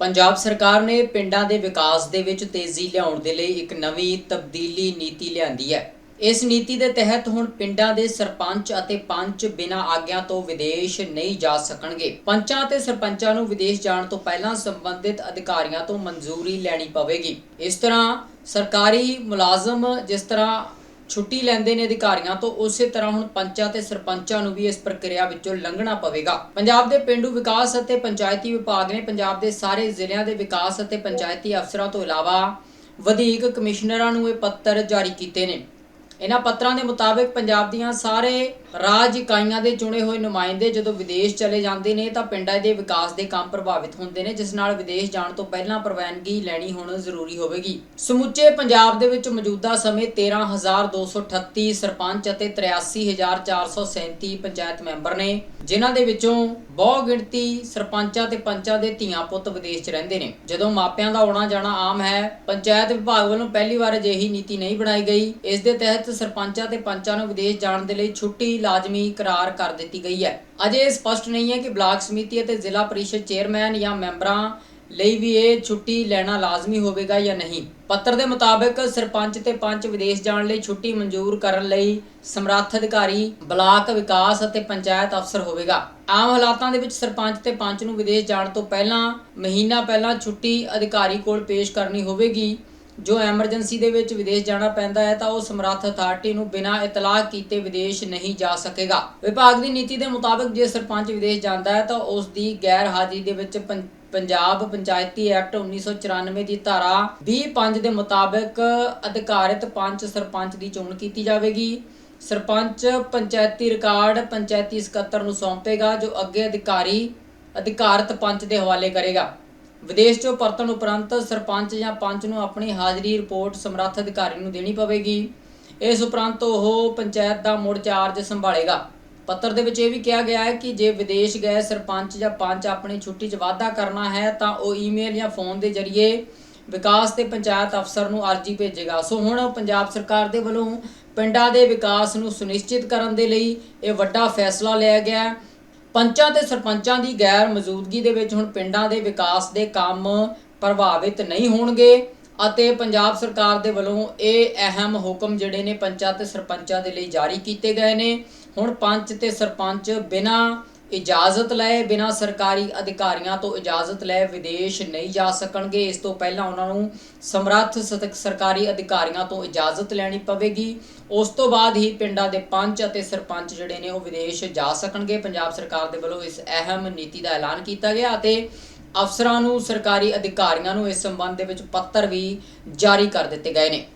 ਪੰਜਾਬ ਸਰਕਾਰ ਨੇ ਪਿੰਡਾਂ ਦੇ ਵਿਕਾਸ ਦੇ ਵਿੱਚ ਤੇਜ਼ੀ ਲਿਆਉਣ ਦੇ ਲਈ ਇੱਕ ਨਵੀਂ ਤਬਦੀਲੀ ਨੀਤੀ ਲਿਆਂਦੀ ਹੈ। ਇਸ ਨੀਤੀ ਦੇ ਤਹਿਤ ਹੁਣ ਪਿੰਡਾਂ ਦੇ ਸਰਪੰਚ ਅਤੇ ਪੰਚ ਬਿਨਾਂ ਆਗਿਆ ਤੋਂ ਵਿਦੇਸ਼ ਨਹੀਂ ਜਾ ਸਕਣਗੇ। ਪੰਚਾਂ ਅਤੇ ਸਰਪੰਚਾਂ ਨੂੰ ਵਿਦੇਸ਼ ਜਾਣ ਤੋਂ ਪਹਿਲਾਂ ਸੰਬੰਧਿਤ ਅਧਿਕਾਰੀਆਂ ਤੋਂ ਮਨਜ਼ੂਰੀ ਲੈਣੀ ਪਵੇਗੀ। ਇਸ ਤਰ੍ਹਾਂ ਸਰਕਾਰੀ ਮੁਲਾਜ਼ਮ ਜਿਸ ਤਰ੍ਹਾਂ ਛੁੱਟੀ ਲੈਂਦੇ ਨੇ ਅਧਿਕਾਰੀਆਂ ਤੋਂ, ਉਸੇ ਤਰ੍ਹਾਂ ਹੁਣ ਪੰਚਾਂ ਤੇ ਸਰਪੰਚਾਂ ਨੂੰ ਵੀ ਇਸ ਪ੍ਰਕਿਰਿਆ ਵਿੱਚੋਂ ਲੰਘਣਾ ਪਵੇਗਾ। ਪੰਜਾਬ ਦੇ ਪਿੰਡੂ ਵਿਕਾਸ ਅਤੇ ਪੰਚਾਇਤੀ ਵਿਭਾਗ ਨੇ ਪੰਜਾਬ ਦੇ ਸਾਰੇ ਜ਼ਿਲ੍ਹਿਆਂ ਦੇ ਵਿਕਾਸ ਅਤੇ ਪੰਚਾਇਤੀ ਅਫਸਰਾਂ ਤੋਂ ਇਲਾਵਾ ਵਧੀਕ ਕਮਿਸ਼ਨਰਾਂ ਨੂੰ ਇਹ ਪੱਤਰ ਜਾਰੀ ਕੀਤੇ ਨੇ। ਇਹਨਾਂ ਪੱਤਰਾਂ ਦੇ ਮੁਤਾਬਕ ਪੰਜਾਬ ਦੀਆਂ ਸਾਰੇ ਰਾਜ ਇਕਾਈਆਂ ਦੇ ਚੁਣੇ ਹੋਏ ਨੁਮਾਇੰਦੇ ਜਦੋਂ ਵਿਦੇਸ਼ ਚਲੇ ਜਾਂਦੇ ਨੇ ਤਾਂ ਪਿੰਡਾਂ ਦੇ ਵਿਕਾਸ ਦੇ ਕੰਮ ਪ੍ਰਭਾਵਿਤ ਹੁੰਦੇ ਨੇ, ਜਿਸ ਨਾਲ ਵਿਦੇਸ਼ ਜਾਣ ਤੋਂ ਪਹਿਲਾਂ ਪ੍ਰਵਾਨਗੀ ਲੈਣੀ ਹੁਣ ਜ਼ਰੂਰੀ ਹੋਵੇਗੀ। ਸਮੁੱਚੇ ਪੰਜਾਬ ਦੇ ਵਿੱਚ ਮੌਜੂਦਾ ਸਮੇਂ 13238 ਸਰਪੰਚ ਅਤੇ 83437 ਪੰਚਾਇਤ ਮੈਂਬਰ ਨੇ, ਜਿਨ੍ਹਾਂ ਦੇ ਵਿੱਚੋਂ ਬਹੁ ਗਿਣਤੀ ਸਰਪੰਚਾਂ ਤੇ ਪੰਚਾਂ ਦੇ ਧੀਆਂ ਪੁੱਤ ਵਿਦੇਸ਼ 'ਚ ਰਹਿੰਦੇ ਨੇ। ਜਦੋਂ ਮਾਪਿਆਂ ਦਾ ਆਉਣਾ ਜਾਣਾ ਆਮ ਹੈ, ਪੰਚਾਇਤ ਵਿਭਾਗ ਵੱਲੋਂ ਪਹਿਲੀ ਵਾਰ ਅਜਿਹੀ ਨੀਤੀ ਨਹੀਂ ਬਣਾਈ ਗਈ। ਇਸ ਦੇ ਤਹਿਤ ਸਰਪੰਚਾਂ ਤੇ ਪੰਚਾਂ ਨੂੰ ਵਿਦੇਸ਼ ਜਾਣ ਦੇ ਲਈ ਛੁੱਟੀ ਲਾਜ਼ਮੀ ਕਰਾਰ ਕਰ ਦਿੱਤੀ ਗਈ ਹੈ। ਅਜੇ ਸਪਸ਼ਟ ਨਹੀਂ ਹੈ ਕਿ ਬਲਾਕ ਸਮਿਤੀ ਅਤੇ ਜ਼ਿਲ੍ਹਾ ਪਰਿਸ਼ਦ ਚੇਅਰਮੈਨ ਜਾਂ ਮੈਂਬਰਾਂ ਲਈ ਵੀ ਇਹ ਛੁੱਟੀ ਲੈਣਾ ਲਾਜ਼ਮੀ ਹੋਵੇਗਾ ਜਾਂ ਨਹੀਂ। ਪੱਤਰ ਦੇ ਮੁਤਾਬਕ ਸਰਪੰਚ ਤੇ ਪੰਚ ਵਿਦੇਸ਼ ਜਾਣ ਲਈ ਛੁੱਟੀ ਮਨਜ਼ੂਰ ਕਰਨ ਲਈ ਸਮਰੱਥ ਅਧਿਕਾਰੀ, ਬਲਾਕ ਵਿਕਾਸ ਅਤੇ ਪੰਚਾਇਤ ਅਫਸਰ ਹੋਵੇਗਾ। ਆਮ ਹਾਲਾਤਾਂ ਦੇ ਵਿੱਚ ਸਰਪੰਚ ਤੇ ਪੰਚ ਨੂੰ ਵਿਦੇਸ਼ ਜਾਣ ਤੋਂ ਪਹਿਲਾਂ, ਮਹੀਨਾ ਪਹਿਲਾਂ ਛੁੱਟੀ ਅਧਿਕਾਰੀ ਕੋਲ ਪੇਸ਼ ਕਰਨੀ ਹੋਵੇਗੀ। ਜੋ ਐਮਰਜੈਂਸੀ ਦੇ ਵਿੱਚ ਵਿਦੇਸ਼ ਜਾਣਾ ਪੈਂਦਾ ਹੈ ਤਾਂ ਉਹ ਸਮਰੱਥ ਅਥਾਰਟੀ ਨੂੰ ਬਿਨਾਂ ਇਤਲਾਹ ਕੀਤੇ ਵਿਦੇਸ਼ ਨਹੀਂ ਜਾ ਸਕੇਗਾ। ਵਿਭਾਗ ਦੀ ਨੀਤੀ ਦੇ ਮੁਤਾਬਕ ਜੇ ਸਰਪੰਚ ਵਿਦੇਸ਼ ਜਾਂਦਾ ਹੈ ਤਾਂ ਉਸ ਦੀ ਗੈਰ ਹਾਜ਼ਰੀ ਦੇ ਵਿੱਚ ਪੰ- ਪੰਜਾਬ ਪੰਚਾਇਤੀ ਐਕਟ 1994 ਦੀ ਧਾਰਾ 25 ਦੇ ਮੁਤਾਬਕ ਅਧਿਕਾਰਿਤ ਪੰਚ ਸਰਪੰਚ ਦੀ ਚੋਣ ਕੀਤੀ ਜਾਵੇਗੀ। ਸਰਪੰਚ ਪੰਚਾਇਤੀ ਰਿਕਾਰਡ ਪੰਚਾਇਤੀ ਸਕੱਤਰ ਨੂੰ ਸੌਂਪੇਗਾ ਜੋ ਅੱਗੇ ਅਧਿਕਾਰੀ ਅਧਿਕਾਰਤ ਪੰਚ ਦੇ ਹਵਾਲੇ ਕਰੇਗਾ। ਵਿਦੇਸ਼ ਚੋਂ ਪਰਤਣ ਉਪਰੰਤ ਸਰਪੰਚ ਜਾਂ ਪੰਚ ਨੂੰ ਆਪਣੀ ਹਾਜ਼ਰੀ ਰਿਪੋਰਟ ਸਮਰੱਥ ਅਧਿਕਾਰੀ ਨੂੰ ਦੇਣੀ ਪਵੇਗੀ। ਇਸ ਉਪਰੰਤ ਉਹ ਪੰਚਾਇਤ ਦਾ ਮੁੜ ਚਾਰਜ ਸੰਭਾਲੇਗਾ। ਪੱਤਰ ਦੇ ਵਿੱਚ ਇਹ ਵੀ ਕਿਹਾ ਗਿਆ ਹੈ ਕਿ ਜੇ ਵਿਦੇਸ਼ ਗਏ ਸਰਪੰਚ ਜਾਂ ਪੰਚ ਆਪਣੀ ਛੁੱਟੀ 'ਚ ਵਾਧਾ ਕਰਨਾ ਹੈ ਤਾਂ ਉਹ ਈਮੇਲ ਜਾਂ ਫੋਨ ਦੇ ਜ਼ਰੀਏ ਵਿਕਾਸ ਤੇ ਪੰਚਾਇਤ ਅਫਸਰ ਨੂੰ ਅਰਜ਼ੀ ਭੇਜੇਗਾ। ਸੋ ਹੁਣ ਪੰਜਾਬ ਸਰਕਾਰ ਦੇ ਵੱਲੋਂ ਪਿੰਡਾਂ ਦੇ ਵਿਕਾਸ ਨੂੰ ਸੁਨਿਸ਼ਚਿਤ ਕਰਨ ਦੇ ਲਈ ਇਹ ਵੱਡਾ ਫੈਸਲਾ ਲਿਆ ਗਿਆ ਹੈ। ਪੰਚਾਂ ਤੇ ਸਰਪੰਚਾਂ ਦੀ ਗੈਰ ਮੌਜੂਦਗੀ ਦੇ ਵਿੱਚ ਹੁਣ ਪਿੰਡਾਂ ਦੇ ਵਿਕਾਸ ਦੇ ਕੰਮ ਪ੍ਰਭਾਵਿਤ ਨਹੀਂ ਹੋਣਗੇ ਅਤੇ ਪੰਜਾਬ ਸਰਕਾਰ ਦੇ ਵੱਲੋਂ ਇਹ ਅਹਿਮ ਹੁਕਮ ਜਿਹੜੇ ਨੇ ਪੰਚਾਂ ਤੇ ਸਰਪੰਚਾਂ ਦੇ ਲਈ ਜਾਰੀ ਕੀਤੇ ਗਏ ਨੇ। ਹੁਣ ਪੰਚ ਤੇ ਸਰਪੰਚ ਬਿਨਾਂ ਇਜਾਜ਼ਤ ਲਏ ਬਿਨਾਂ ਸਰਕਾਰੀ ਅਧਿਕਾਰੀਆਂ ਤੋਂ ਇਜਾਜ਼ਤ ਲਏ ਵਿਦੇਸ਼ ਨਹੀਂ ਜਾ ਸਕਣਗੇ। ਇਸ ਤੋਂ ਪਹਿਲਾਂ ਉਹਨਾਂ ਨੂੰ ਸਮਰੱਥ ਸਤ- ਸਰਕਾਰੀ ਅਧਿਕਾਰੀਆਂ ਤੋਂ ਇਜਾਜ਼ਤ ਲੈਣੀ ਪਵੇਗੀ। ਉਸ ਤੋਂ ਬਾਅਦ ਹੀ ਪਿੰਡਾਂ ਦੇ ਪੰਚ ਅਤੇ ਸਰਪੰਚ ਜਿਹੜੇ ਨੇ ਉਹ ਵਿਦੇਸ਼ ਜਾ ਸਕਣਗੇ। ਪੰਜਾਬ ਸਰਕਾਰ ਦੇ ਵੱਲੋਂ ਇਸ ਅਹਿਮ ਨੀਤੀ ਦਾ ਐਲਾਨ ਕੀਤਾ ਗਿਆ ਅਤੇ ਅਫਸਰਾਂ ਨੂੰ, ਸਰਕਾਰੀ ਅਧਿਕਾਰੀਆਂ ਨੂੰ ਇਸ ਸੰਬੰਧ ਦੇ ਵਿੱਚ ਪੱਤਰ ਵੀ ਜਾਰੀ ਕਰ ਦਿੱਤੇ ਗਏ ਨੇ।